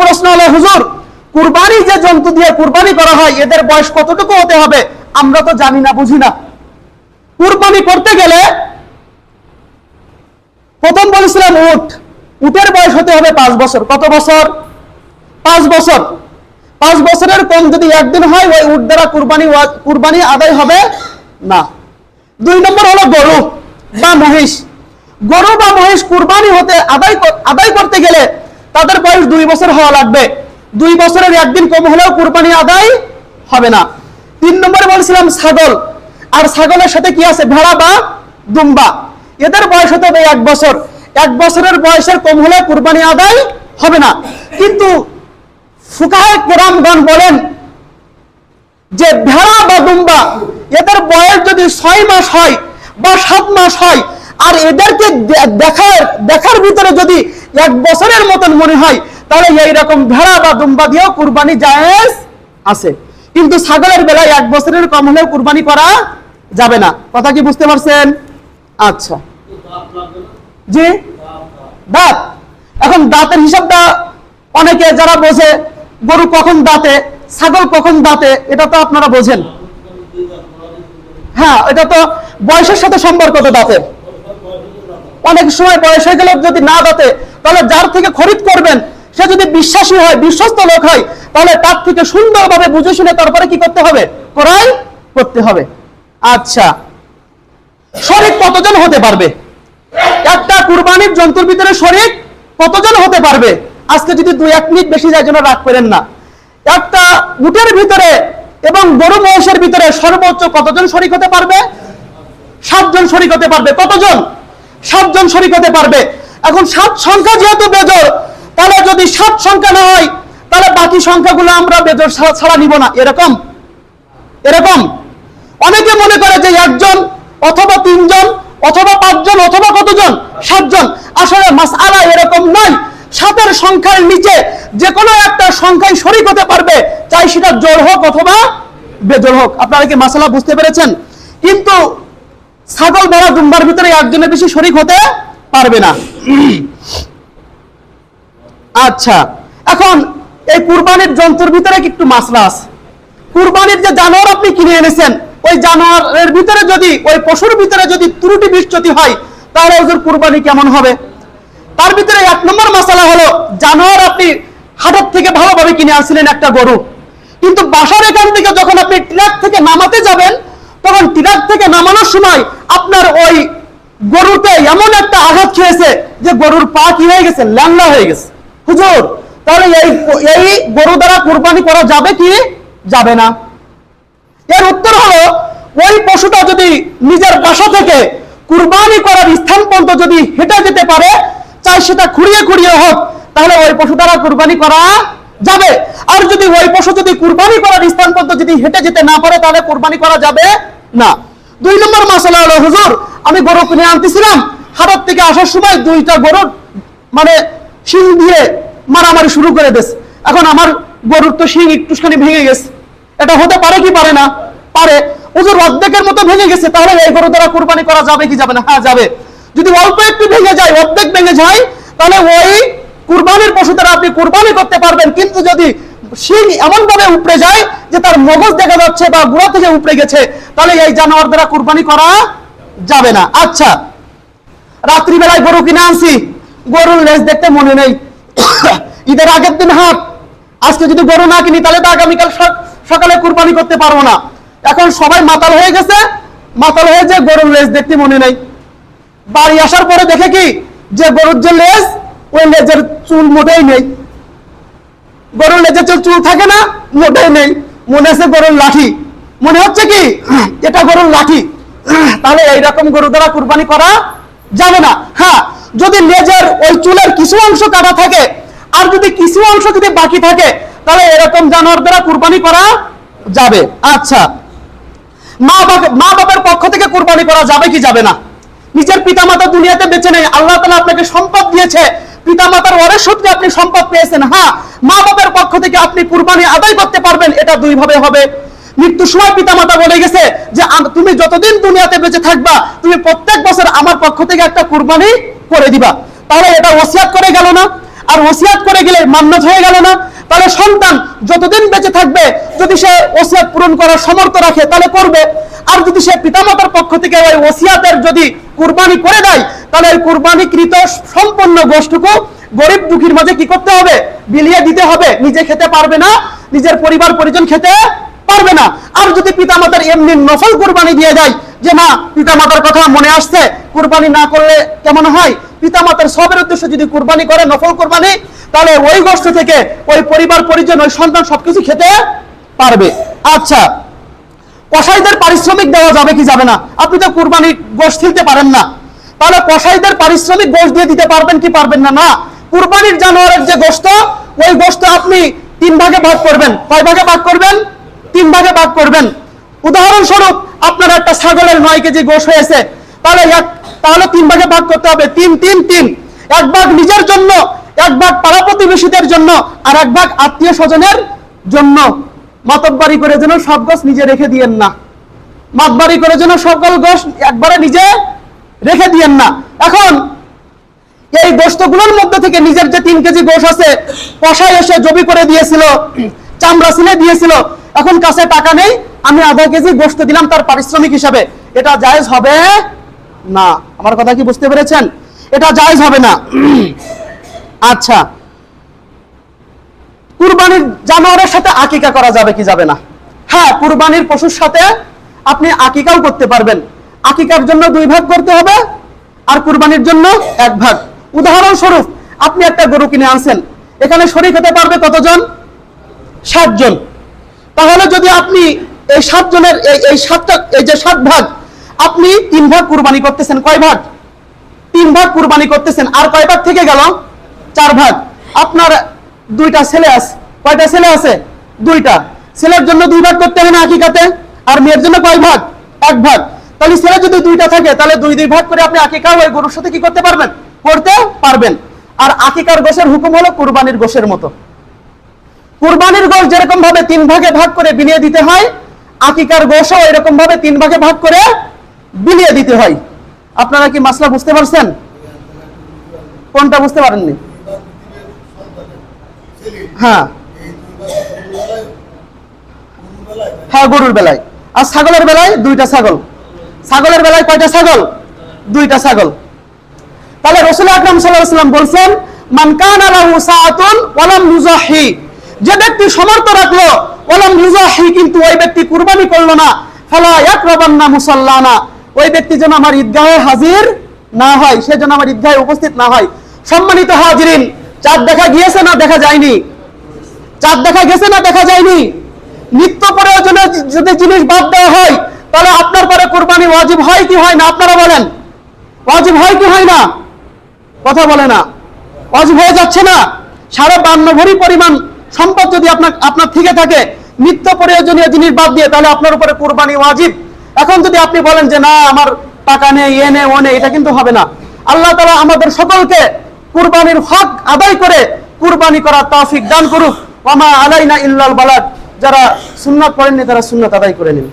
প্রশ্ন হলো, হুজুর, কুরবানি যে জন্তু দিয়ে কুরবানি করা হয়, এদের বয়স কতটুকু হতে হবে? আমরা তো জানি না, বুঝি না। কুরবানি করতে গেলে প্রথম বলেছিলাম উট। উটের বয়স হতে হবে পাঁচ বছর। কত বছর? পাঁচ বছর। পাঁচ বছরের কম যদি একদিন হয়, ওই উট দ্বারা কুরবানি কুরবানি আদায় হবে না। দুই নম্বর হলো গরু বা মহিষ। গরু বা মহিষ কুরবানি হতে আদায় আদায় করতে গেলে তাদের বয়স দুই বছর হওয়া লাগবে। দুই বছরের একদিন কম হলেও কুরবানি আদায় হবে না। তিন নম্বরে বলছিলাম ছাগল। আর ছাগলের সাথে কি আছে? ভেড়া বা দুম্বা। এদের বয়স হতে হবে এক বছর। এক বছরের বয়সের কম হলে কুরবানি আদায় হবে না। কিন্তু ফুকাহে কেরামগণ বলেন যে ভেড়া বা দুম্বা, এদের বয়স যদি ছয় মাস হয় বা সাত মাস হয় আর এদেরকে দেখার দেখার ভিতরে যদি এক বছরের মতন মনে হয়, তাহলে এইরকম ভেড়া বা দুম্বা দিয়েও কুরবানি জায়েজ আছে। কিন্তু ছাগলের বেলায় এক বছরের কম হলেও কুরবানি করা যাবে না। কথা কি বুঝতে পারছেন? আচ্ছা। জি? দাঁত। এখন দাঁতের হিসাবটা অনেকে যারা বোঝে, গরু কখন দাঁতে, ছাগল কখন দাঁতে, এটা তো আপনারা বোঝেন। হ্যাঁ এটা তো বয়সের সাথে সম্পর্ক তো দাঁতের। অনেক সময় বয়স হয়ে গেলে যদি না দাঁতে, তাহলে যার থেকে খরিদ করবেন, সে যদি বিশ্বাসী হয়, বিশ্বস্ত লোক হয়, তাহলে তার থেকে সুন্দরভাবে বুঝে শুনে তারপরে কি করতে হবে? ক্রয় করতে হবে। আচ্ছা শরীর কতজন হতে পারবে? একটা কুরবানির জন্তুর ভিতরে শরীর কতজন হতে পারবে? আজকে যদি দুই এক মিনিট বেশি যায় যেন রাগ করেন না। একটা উটের ভিতরে এবং গরু মহিষের ভিতরে সর্বোচ্চ কতজন শরিক হতে পারবে? সাতজন শরিক হতে পারবে। কতজন? সাতজন শরিক হতে পারবে। এখন সাত সংখ্যা যেহেতু বেজর তাহলে যদি সাত সংখ্যা না হয়, তাহলে বাকি সংখ্যাগুলো আমরা বেজর ছাড়া- নিব না। এরকম? এরকম? অনেকে মনে করে যে একজন অথবা তিনজন, অথবা পাঁচজন, অথবা কতজন? সাতজন। আসলে মাসআলা এরকম নয়। সাতের সংখ্যার নিচে যে কোনো একটা সংখ্যায় শরিক হতে পারবে, চাই সেটা জোর হোক অথবা বেজোর হোক। আপনারা কি মাসালা বুঝতে পেরেছেন? কিন্তু ছাগল ভেড়া দুম্বার ভিতরে একজনের বেশি শরিক হতে পারবে না। আচ্ছা এখন এই কুরবানির জন্তুর ভিতরে একটু মাসলা আছে? কুরবানির যে জানোয়ার আপনি কিনে এনেছেন, ওই জানোয়ারের ভিতরে যদি, ওই পশুর ভিতরে যদি ত্রুটি বিচ্যুতি হয়, তাহলে ওদের কুরবানি কেমন হবে? তার ভিতরে এক নম্বর মশলা হলো, জানোয়ার আপনি হাটের থেকে ভালোভাবে কিনে আসছিলেন একটা গরু। কিন্তু বাসার এখান থেকে যখন আপনি ট্রাক থেকে নামাতে যাবেন তখন ট্রাক থেকে নামানোর সময় আপনার ওই গরুতে এমন একটা আঘাত খেয়েছে যে গরুর পা কি হয়ে গেছে? ল্যাংলা হয়ে গেছে। হুজুর, তাহলে এই এই গরু দ্বারা কুরবানি করা যাবে কি? যাবে না। এর উত্তর হলো, ওই পশুটা যদি নিজের বাসা থেকে কুরবানি করার স্থান পর্যন্ত যদি হেঁটে যেতে পারে, চাই সেটা খুঁড়িয়ে খুঁড়িয়ে হোক, তাহলে ওই পশু দ্বারা কুরবানি করা যাবে। আর যদি ওই পশু যদি কুরবানি করার স্থান পর্যন্ত যদি হেঁটে যেতে না পারে, তাহলে কুরবানি করা যাবে না। দুই নম্বর মশলা হলো, হুজুর, আমি গরু কিনে আনতেছিলাম, হাটের থেকে আসার সময় দুইটা গরুর মানে শিং দিয়ে মারামারি শুরু করে দিস এখন আমার গরুর তো শিং একটুখানি ভেঙে গেছে। এটা হতে পারে কি পারে না? পারে। হুজুর, অর্ধেকের মতো ভেঙে গেছে, তাহলে এই গরু দ্বারা কোরবানি করা যাবে কি যাবে না? হ্যাঁ যাবে। যদি অল্প একটু ভেঙে যায়, অর্ধেক ভেঙে যায়, তাহলে ওই কুরবানির পশু দ্বারা আপনি কুরবানি করতে পারবেন। কিন্তু যদি শিং এমন ভাবে উপড়ে যায় যে তার মগজ দেখা যাচ্ছে বা গুড়া থেকে উপড়ে গেছে? তাহলে এই জানোয়ার দ্বারা কুরবানি করা যাবে না। আচ্ছা রাত্রিবেলায় গরু কিনে আনছি। গরুর লেজ দেখতে মনে নেই। ঈদের আগের দিন হাট। আজকে যদি গরু না কিনি, তাহলে তো আগামীকাল সক- সকালে কুরবানি করতে পারব না। এখন সবাই মাতাল হয়ে গেছে। মাতাল হয়ে যে গরুর লেজ দেখতে মনে নেই। বাড়ি আসার পরে দেখে কি? যে গরুর যে লেজ, ওই লেজের চুল মোটেই নেই। গরুর লেজের চুল থাকে না, মোটেই নেই। মনে আছে গরুর লাঠি? মনে হচ্ছে কি? এটা গরুর লাঠি। তাহলে এইরকম গরু দ্বারা কুরবানি করা যাবে না। হ্যাঁ যদি লেজের ওই চুলের কিছু অংশ কাটা থাকে, আর যদি কিছু অংশ যদি বাকি থাকে, তাহলে এরকম জানোয়ার দ্বারা কুরবানি করা যাবে। আচ্ছা। মা বাবা মা বাবার পক্ষ থেকে কুরবানি করা যাবে কি যাবে না? নিজের পিতামাতা দুনিয়াতে বেঁচে নেই। আল্লাহ তালা আপনাকে সম্পদ দিয়েছে। পিতামাতার ওয়ারের সূত্রে আপনি সম্পদ পেয়েছেন হ্যাঁ। মা বাবার পক্ষ থেকে আপনি কুরবানি আদায় করতে পারবেন, এটা দুই ভাবে হবে। মৃত্যু সময় পিতামাতা বলে গেছে যে তুমি যতদিন দুনিয়াতে বেঁচে থাকবা, তুমি প্রত্যেক বছর আমার পক্ষ থেকে একটা কুরবানি করে দিবা। তাহলে এটা ওসিয়াত করে গেল না? আর ওসিয়াত করে গেলে মান্নাত হয়ে গেল না? তাহলে সন্তান যতদিন বেঁচে থাকবে, যদি সে ওসিয়াত পূরণ করার সমর্থ রাখে, তাহলে করবে। আর যদি সে পিতামাতার পক্ষ থেকে ওই ওসিয়াতের যদি কুরবানি করে দেয় তাহলে ওই কুরবানিকৃত সম্পূর্ণ গোষ্ঠটুকু গরিব দুঃখীর মাঝে কি করতে হবে? বিলিয়ে দিতে হবে। নিজে খেতে পারবে না, নিজের পরিবার, পরিজন খেতে পারবে না। আর যদি পিতামাতার এমনি নফল কুরবানি দিয়ে দেয়, যে না পিতামাতার কথা মনে আসছে, কুরবানি না করলে কেমন হয়? পিতামাতার সবের উদ্দেশ্যে যদি কুরবানি করে, নফল কুরবানি, তাহলে ওই গোষ্ঠ থেকে ওই পরিবার, পরিজন, ওই সন্তান সবকিছু খেতে পারবে। আচ্ছা কসাইদের পারিশ্রমিক দেওয়া যাবে কি যাবে না? আপনি তো কুরবানি দিতে পারেন না। তাহলে কসাইদের পারিশ্রমিক গোশ দিয়ে দিতে পারবেন কি পারবেন না? না, কুরবানির জানোয়ারের যে গোশত, ওই গোশত আপনি তিন ভাগে ভাগ করবেন। কয় ভাগে ভাগ করবেন? তিন ভাগে ভাগ করবেন। উদাহরণস্বরূপ, আপনার একটা ছাগলের নয় কেজি গোশ হয়েছে, তাহলে এক তাহলে তিন ভাগে ভাগ করতে হবে। তিন তিন তিন। এক ভাগ নিজের জন্য, এক ভাগ পাড়া প্রতিবেশীদের জন্য, আর এক ভাগ আত্মীয় স্বজনের জন্য। মাতব্বারি করে যেন সব গাছ নিজে রেখে দিয়েন না। মাতবারি করে যেন সকল গোশ একবারে নিজে রেখে দিয়েন না। এখন এই গোস্তগুলোর মধ্যে থেকে নিজের যে তিন কেজি গোশ আছে, কষায় এসে জবি করে দিয়েছিল, চামড়া সিলে দিয়েছিল। এখন কাছে টাকা নেই, আমি আধা কেজি গোস্ত দিলাম তার পারিশ্রমিক হিসাবে। এটা জায়েজ হবে না। আমার কথা কি বুঝতে পেরেছেন? এটা জায়েজ হবে না। আচ্ছা। কুরবানির জানোয়ারের সাথে আকিকা করা যাবে কি যাবে না? হ্যাঁ কুরবানির পশুর সাথে আপনি আকিকাও করতে পারবেন। আকিকার জন্য দুই ভাগ করতে হবে আর কুরবানির জন্য এক ভাগ। উদাহরণস্বরূপ, আপনি একটা গরু কিনে আনছেন, এখানে শরীক হতে পারবে কতজন? সাতজন। তাহলে যদি আপনি এই সাতজনের, এই এই সাতটা, এই যে সাত ভাগ, আপনি তিন ভাগ কুরবানি করতেছেন, কয় ভাগ? তিন ভাগ কুরবানি করতেছেন, আর কয় ভাগ থেকে গেল? চার ভাগ। আপনার দুইটা ছেলে আছে কয়টা ছেলে আছে? দুইটা। ছেলের জন্য দুই ভাগ করতে হবে না আকিকাতে, আর মেয়ের জন্য কয় ভাগ? এক ভাগ। তাহলে ছেলে যদি দুইটা থাকে, তাহলে দুই দুই ভাগ করে আপনি আকিকা ওই গরুর সাথে কি করতে পারবেন? করতে পারবেন। আর আকিকার গোশের হুকুম হলো কুরবানির গোশের মতো। কুরবানির গোশ যেরকম ভাবে তিন ভাগে ভাগ করে বিলিয়ে দিতে হয়, আকিকার গোশও এরকম ভাবে তিন ভাগে ভাগ করে বিলিয়ে দিতে হয়। আপনারা কি মাসলা বুঝতে পারছেন? কোনটা বুঝতে পারেননি? হ্যাঁ। হ্যাঁ গরুর বেলায়। আর ছাগলের বেলায় দুইটা ছাগল। ছাগলের বেলায় কয়টা ছাগল? দুইটা ছাগল। তাহলে রসুল আকরাম সাল্লাম বলছেন, মান কানা লাহু সাআতুন ওয়ালাম ইউজাহি যে ব্যক্তি সমর্থ রাখল, ওয়ালাম ইউজাহি কিন্তু ওই ব্যক্তি কুরবানি করল না। ফালা ইয়াকরাবান্না মুসাল্লানা, ওই ব্যক্তি যেন আমার ঈদগাহে হাজির না হয়, সে যেন আমার ঈদগাহে উপস্থিত না হয়। সম্মানিত হাজিরিন, চাঁদ দেখা গিয়েছে না দেখা যায়নি? চাঁদ দেখা গেছে না দেখা যায়নি? নিত্য প্রয়োজনীয় যদি জিনিস বাদ দেওয়া হয় তাহলে আপনার পরে কোরবানি ওয়াজিব হয় কি হয় না? আপনারা বলেন। ওয়াজিব হয় কি হয় না? কথা বলে না। ওয়াজিব হয়ে যাচ্ছে না? সাড়ে বান্ন ভরি পরিমাণ সম্পদ যদি আপনার আপনার থেকে থাকে, নিত্য প্রয়োজনীয় জিনিস বাদ দিয়ে, তাহলে আপনার উপরে কোরবানি ওয়াজিব। এখন যদি আপনি বলেন যে, না, আমার টাকা নেই, এ নেই, ও নেই, এটা কিন্তু হবে না। আল্লাহ তালা আমাদের সকলকে কুরবানির হক আদায় করে কুরবানি করার তৌফিক দান করুক। ওমা আলাইনা ইল্লাল বালাদ যারা সুন্নাত পড়েননি, তারা সুন্নাত আদায় করে নিন।